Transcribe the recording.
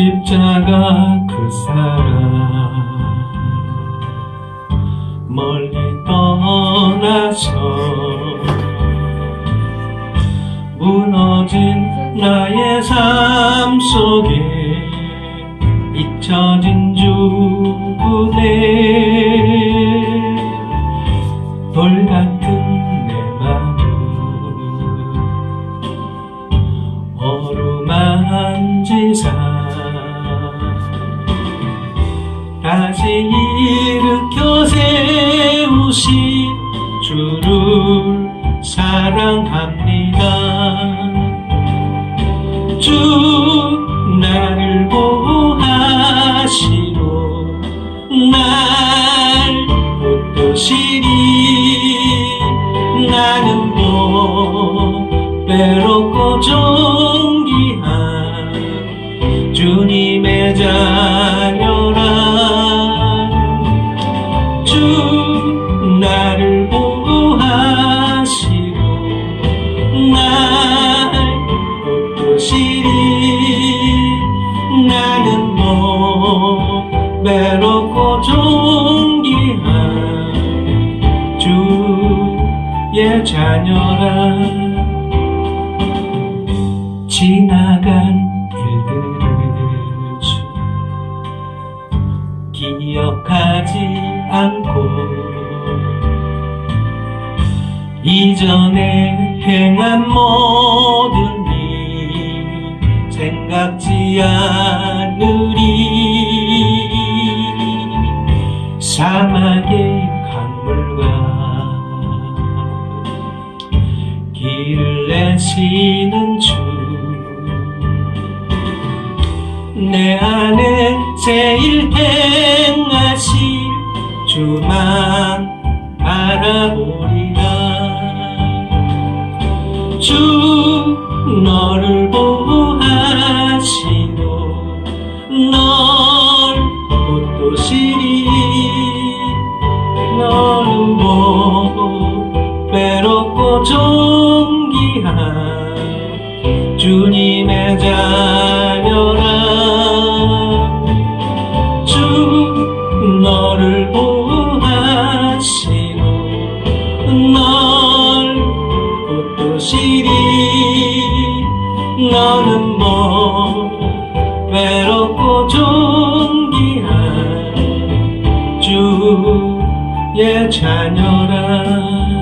그 사람 멀리 떠나서 무너진 나의 삶 속에 잊혀진 주부네 돌 같은 내 마음 어루만한 지사 사랑합니다. 주 나를 보호하시고 날 붙드시리 나는 뭐 외롭고 존귀한 주님의 자 외롭고 존귀한 주의 자녀라. 지나간 일들을 주 기억하지 않고 이전에 행한 모든 일 생각지 않 사막의 강물과 길을 내시는 주. 내 안에 제일 행하실 주만 알아보리라. 주 존귀한 주님의 자녀라. 주 너를 보호하시고 널 붙드시리. 너는 뭐 외롭고 존귀한 주의 자녀라